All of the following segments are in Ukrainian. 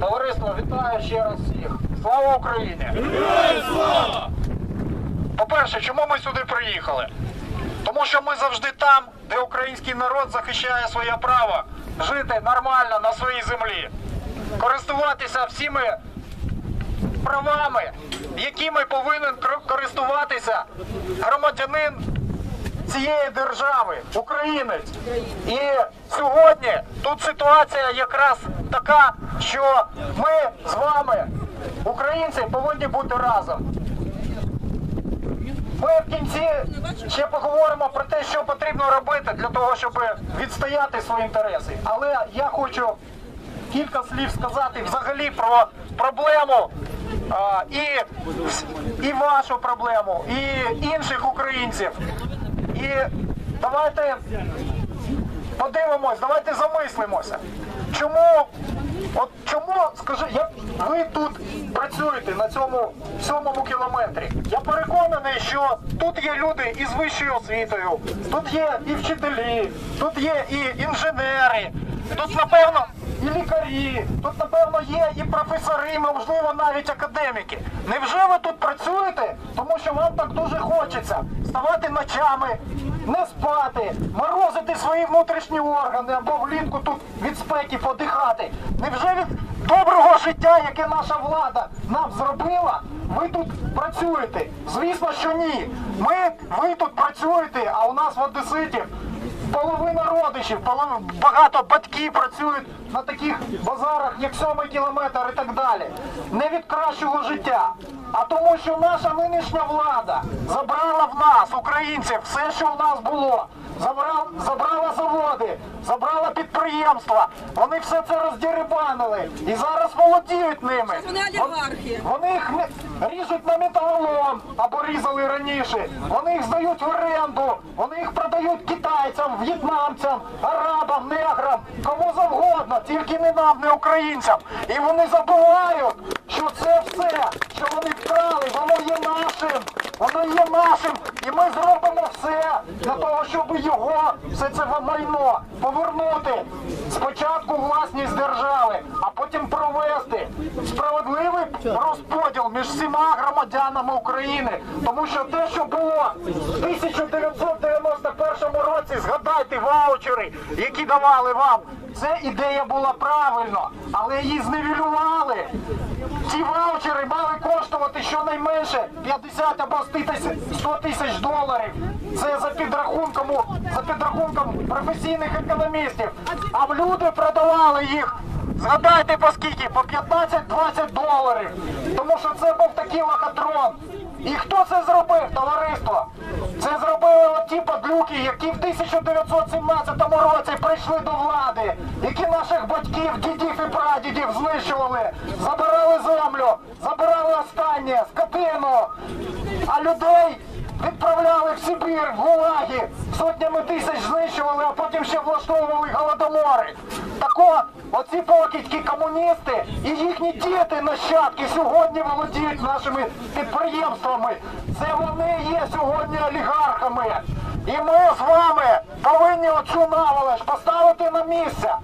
Товариство, вітаю ще раз всіх. Слава Україні! По-перше, чому ми сюди приїхали? Тому що ми завжди там, де український народ захищає своє право жити нормально на своїй землі, користуватися всіми правами, якими повинен користуватися громадянин цієї держави, українець. І сьогодні тут ситуація якраз така, що ми з вами, українці, повинні бути разом. Ми в кінці ще поговоримо про те, що потрібно робити для того, щоб відстояти свої інтереси. Але я хочу кілька слів сказати взагалі про проблему а, і, і вашу проблему, і інших українців. І давайте подивимось, давайте замислимося. Чому, от чому, скажи, як ви тут працюєте на цьому сьомому кілометрі? Я переконаний, що тут є люди із вищою освітою, тут є і вчителі, тут є і інженери, тут напевно і лікарі, тут напевно є і професори, можливо, навіть академіки. Невже ви тут працюєте? Тому що вам так дуже хочеться вставати ночами, не спати, морозити свої внутрішні органи або влітку тут від спеки подихати. Невже від доброго життя, яке наша влада нам зробила, ви тут працюєте? Звісно, що ні. Ми, ви тут працюєте, а у нас в Одеситів половина родичів, половина, багато батьків працюють на таких базарах, як сьомий кілометр і так далі. Не від кращого життя, а тому, що наша нинішня влада забрала в нас, українців, все, що в нас було. Забрала, забрала заводи, забрала підприємства. Вони все це роздірибанили і зараз володіють ними. Вони олігархи. Вони їх ріжуть на металолом або різали раніше. Вони їх здають в оренду, вони їх продають китайцям, в'єтнамцям, арабам, неграм, кому завгодно, тільки не нам, не українцям. І вони забувають, що це все, що вони вкрали, нашим. Воно є нашим, і ми зробимо все для того, щоб його, все це майно повернути спочатку власність держави, а потім провести справедливий розподіл між всіма громадянами України. Тому що те, що було в 1991 році, згадайте ваучери, які давали вам. Це ідея була правильно, але її зневілювали. Ці ваучери мали 50 або 100 тисяч, доларів. Це за підрахунком, за підрахунком професійних економістів. А люди продавали їх. Згадайте по скільки? По 15-20 доларів. Тому що це був такий лохотрон. І хто це зробив, товариство? Це зробили ті падлюки, які в 1917 році прийшли до влади, які наших батьків, дідів і прадідів знищували, забирали а людей відправляли в Сибір, в гулаги, сотнями тисяч знищували, а потім ще влаштовували голодомори. Так от, оці покидькі комуністи і їхні діти, нащадки, сьогодні володіють нашими підприємствами. Це вони є сьогодні олігархами. І ми з вами повинні оцю наволоч поставити на місце.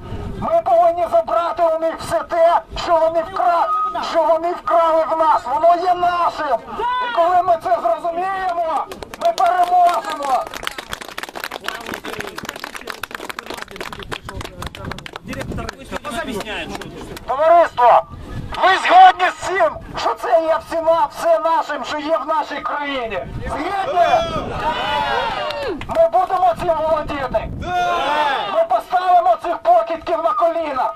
Ми повинні забрати у них все те, що вони вкрали, що вони вкрали в нас. Воно є нашим. І коли ми це зрозуміємо, ми переможемо. Товариство, ви згодні з цим, що це є всіма, все нашим, що є в нашій країні? Згідні? Ми будемо цим володіти. Ми поставимо цих покидьків на коліна.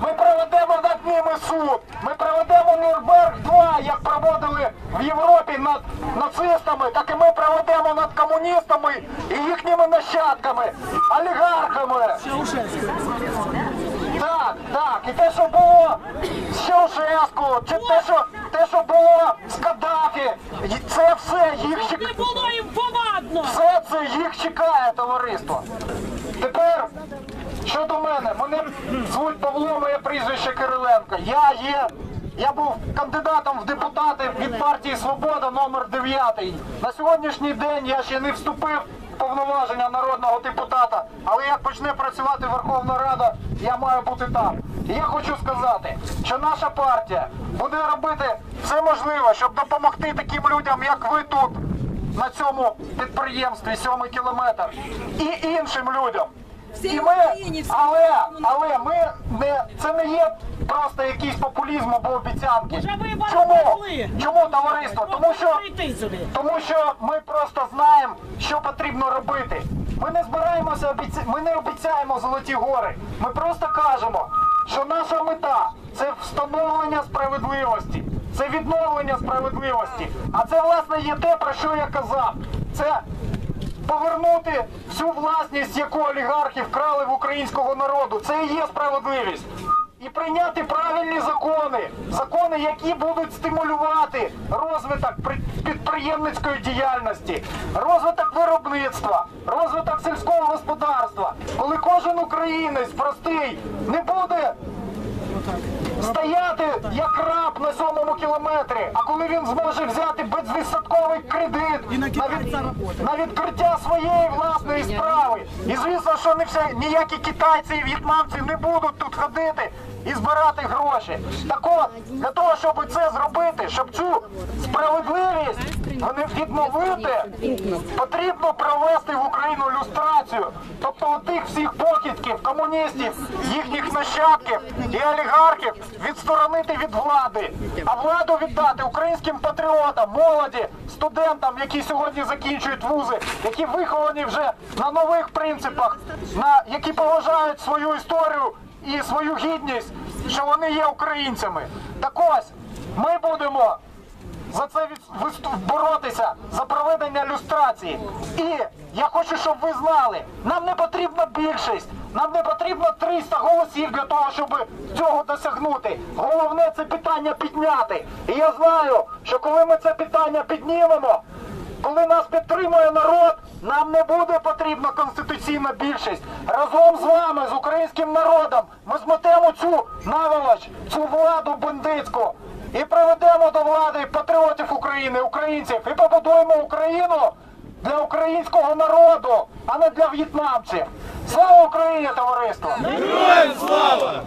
Ми проведемо над ними суд. Ми проведемо Нюрнберг 2, як проводили в Європі над нацистами, так і ми проведемо над комуністами і їхніми нащадками, олігархами. Так, так, і те, що було з Чаушеску, чи те, що те, що було з Каддафі, це все їх чекає. Не було їм повадно. Все це їх чекає, товариство. Тепер щодо мене, мене звуть Павло, моє прізвище Кириленко. Я є. Я був кандидатом в депутати від партії Свобода номер 9 На сьогоднішній день я ще не вступив в повноваження народного депутата, але як почне працювати Верховна Рада, я маю бути там. І я хочу сказати, що наша партія буде робити все можливе, щоб допомогти таким людям, як ви тут, на цьому підприємстві, сьомий кілометр, і іншим людям. Всій І ми, але, але ми не це не є просто якийсь популізм або обіцянки. Чому? Чому товариство? Тому що тому що ми просто знаємо, що потрібно робити. Ми не збираємося обіця... ми не обіцяємо золоті гори. Ми просто кажемо, що наша мета це встановлення справедливості, це відновлення справедливості. А це власне є те, про що я казав. Це повернути всю власність, яку олігархи вкрали в українського народу. Це і є справедливість. І прийняти правильні закони, закони, які будуть стимулювати розвиток підприємницької діяльності, розвиток виробництва, розвиток сільського господарства, коли кожен українець простий не буде стояти як раб на сьомому кілометрі. А коли він зможе взяти безвідсотковий кредит на, від- на відкриття своєї власної справи. І звісно, що не все ніякі китайці і в'єтнамці не будуть тут ходити і збирати гроші. Так от, для того, щоб це зробити, щоб цю справедливість вони відновити, потрібно провести в Україну люстрацію. Тобто отих всіх покидьків, комуністів, їхніх нащадків і олігархів відсторонити від влади, а владу віддати українським патріотам, молоді, студентам, які сьогодні закінчують вузи, які виховані вже на нових принципах, на які поважають свою історію і свою гідність, що вони є українцями. Так ось ми будемо за це боротися за проведення люстрації. І я хочу, щоб ви знали, нам не потрібна більшість, нам не потрібно 300 голосів для того, щоб цього досягнути. Головне це питання підняти. І я знаю, що коли ми це питання піднімемо, коли нас підтримує народ, нам не буде потрібна конституційна більшість. Разом з вами, з українським народом, ми змотемо цю наволоч, цю владу бандитську і приведемо до влади патріотів України, українців, і побудуємо Україну для українського народу, а не для в'єтнамців. Слава Україні, товариство! Героям слава!